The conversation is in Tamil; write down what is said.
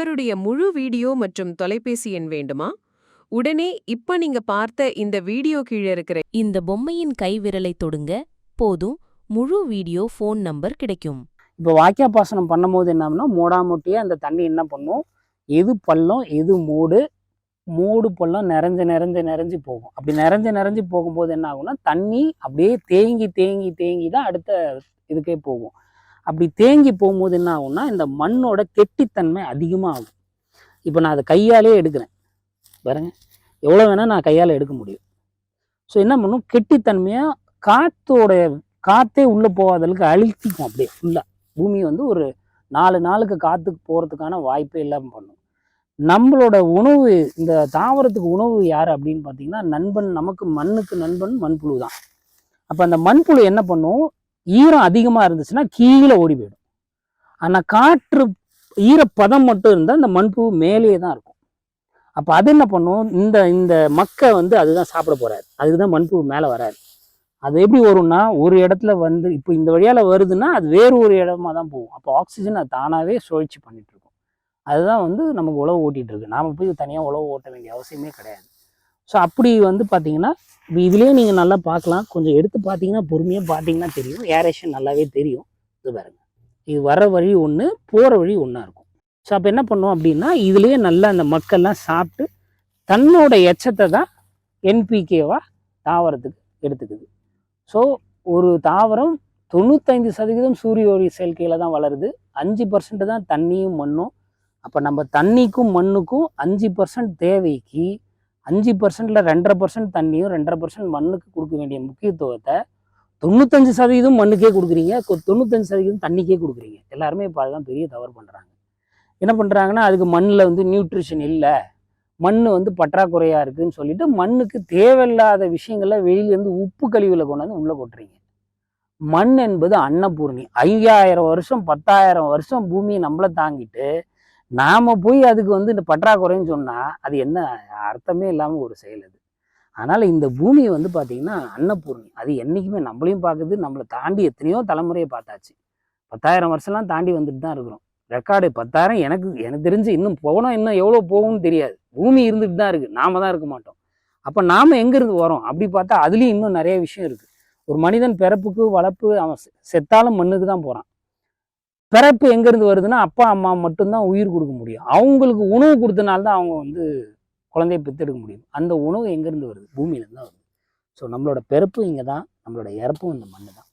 இவருடைய முழு வீடியோ மற்றும் தொலைபேசி எண் வேண்டுமா? உடனே இப்ப நீங்க பார்த்த இந்த வீடியோ கீழே இருக்கிற இந்த பொம்மையின் கைவிரலை தொடுங்க போதும் முழு வீடியோ ஃபோன் நம்பர் கிடைக்கும். இப்போ வாய்க்கா பாசனம் பண்ணும்போது என்னன்னா மூடாமுட்டியே அந்த தண்ணி என்ன பண்ணும்? எது பள்ளம் எது மூடு? மூடு பள்ளம் நிறைஞ்சு நிறைஞ்சு நிறைஞ்சு போகும். அப்படி நிறைஞ்சு நிறைஞ்சு போகும்போது என்ன ஆகும்னா தண்ணி அப்படியே தேங்கி தேங்கி தேங்கி தான் அடுத்த இதுக்கே போகும். அப்படி தேங்கி போகும்போது என்ன ஆகும்னா இந்த மண்ணோட கெட்டித்தன்மை அதிகமாக ஆகும் இப்போ நான் அதை கையாலே எடுக்கிறேன். பாருங்க. எவ்வளோ வேணால் நான் கையால் எடுக்க முடியும். ஸோ என்ன பண்ணும்? கெட்டித்தன்மையாக காற்றோடைய காற்றே உள்ளே போகாத அளவுக்கு அழுத்திக்கும் அப்படியே ஃபுல்லாக பூமி வந்து ஒரு நாலு நாளுக்கு காற்றுக்கு போகிறதுக்கான வாய்ப்பே இல்லாமல் பண்ணும். நம்மளோட உணவு இந்த தாவரத்துக்கு உணவு யார் அப்படின்னு பார்த்தீங்கன்னா நண்பன் நமக்கு மண்ணுக்கு நண்பன் மண்புழு தான். அப்போ அந்த மண்புழு என்ன பண்ணும்? ஈரம் அதிகமாக இருந்துச்சுன்னா கீழே ஓடி போயிடும். ஆனால் காற்று ஈரப்பதம் மட்டும் இருந்தால் அந்த மண்புழு மேலேயே தான் இருக்கும். அப்போ அது என்ன பண்ணும்? இந்த இந்த மக்கை வந்து அதுதான் சாப்பிட போகிறாரு அதுக்கு தான் மண்புழு மேலே வராது அது எப்படி வரும்னா ஒரு இடத்துல வந்து இப்போ இந்த வழியால் வருதுன்னா அது வேறு ஒரு இடமா தான் போகும். அப்போ ஆக்சிஜன் அது தானாகவே சுழற்சி பண்ணிகிட்ருக்கும் இருக்கும். அதுதான் வந்து நமக்கு உழவு ஓட்டிகிட்டு இருக்கு. நாம் போய் தனியாக உழவு ஓட்ட வேண்டிய அவசியமே கிடையாது. ஸோ அப்படி வந்து பார்த்தீங்கன்னா இதுலேயே நீங்கள் நல்லா பார்க்கலாம் கொஞ்சம் எடுத்து பார்த்தீங்கன்னா பொறுமையாக பார்த்தீங்கன்னா தெரியும். ஏரேஷன் நல்லாவே தெரியும். இது பாருங்க. இது வர வழி ஒன்று போகிற வழி ஒன்றா இருக்கும். ஸோ அப்போ என்ன பண்ணுவோம் அப்படின்னா இதுலேயே நல்லா அந்த மக்கள்லாம் சாப்பிட்டு தன்னோட எச்சத்தை தான் என்பிகேவாக தாவரத்துக்கு எடுத்துக்குது. ஸோ ஒரு தாவரம் தொண்ணூத்தைந்து சதவீதம் சூரிய ஒளி செயற்கையில் தான் வளருது. அஞ்சு பர்சன்ட் தான் தண்ணியும் மண்ணும். அப்போ நம்ம தண்ணிக்கும் மண்ணுக்கும் அஞ்சு பர்சன்ட் தேவைக்கு அஞ்சு பர்சன்டில் ரெண்டரை பர்சன்ட் தண்ணியும் ரெண்டரை பர்சன்ட் மண்ணுக்கு கொடுக்க வேண்டிய முக்கியத்துவத்தை தொண்ணூத்தஞ்சு சதவீதம் மண்ணுக்கே கொடுக்குறீங்க. கொ- தொண்ணூத்தஞ்சு சதவீதம் தண்ணிக்கே கொடுக்குறீங்க. எல்லாருமே இப்போ அதுதான் பெரிய தவறு பண்ணுறாங்க என்ன பண்ணுறாங்கன்னா அதுக்கு மண்ணில் வந்து நியூட்ரிஷன் இல்லை. மண் வந்து பற்றாக்குறையாக இருக்குன்னு சொல்லிட்டு மண்ணுக்கு தேவையில்லாத விஷயங்களை வெளியிலேருந்து உப்பு கழிவுல கொண்டாந்து உள்ளே கொட்டுறீங்க மண் என்பது அன்னபூர்ணி. ஐயாயிரம் வருஷம் பத்தாயிரம் வருஷம் பூமியை நம்மளை தாங்கிட்டு நாம் போய் அதுக்கு வந்து இந்த பற்றாக்குறைன்னு சொன்னால் அது என்ன அர்த்தமே இல்லாமல் ஒரு செயல் அது. அதனால் இந்த பூமியை வந்து பார்த்தீங்கன்னா அன்னபூர்ணி. அது என்றைக்குமே நம்மளையும் பார்க்குது நம்மளை தாண்டி எத்தனையோ தலைமுறையை பார்த்தாச்சு. பத்தாயிரம் வருஷம்லாம் தாண்டி வந்துட்டு தான் இருக்கிறோம். ரெக்கார்டு பத்தாயிரம் எனக்கு எனக்கு தெரிஞ்சு இன்னும் போகணும் இன்னும் எவ்வளோ போகும்னு தெரியாது. பூமி இருந்துட்டு தான் இருக்குது நாம தான் இருக்க மாட்டோம். அப்போ நாம் எங்கேருந்து வரோம்? அப்படி பார்த்தா அதுலேயும் இன்னும் நிறைய விஷயம் இருக்குது ஒரு மனிதன் பிறப்புக்கு வளர்ப்பு அவன் செத்தாலும் மண்ணுக்கு தான் போகிறான் பிறப்பு எங்கேருந்து வருதுன்னா அப்பா அம்மா மட்டும்தான் உயிர் கொடுக்க முடியும். அவங்களுக்கு உணவு கொடுத்தனால தான் அவங்க வந்து குழந்தைய பெற்றெடுக்க முடியும். அந்த உணவு எங்கேருந்து வருது? பூமியிலேருந்து தான் வருது. ஸோ நம்மளோட பிறப்பு இங்கே தான் நம்மளோட இறப்பும் இந்த மண்ணு தான்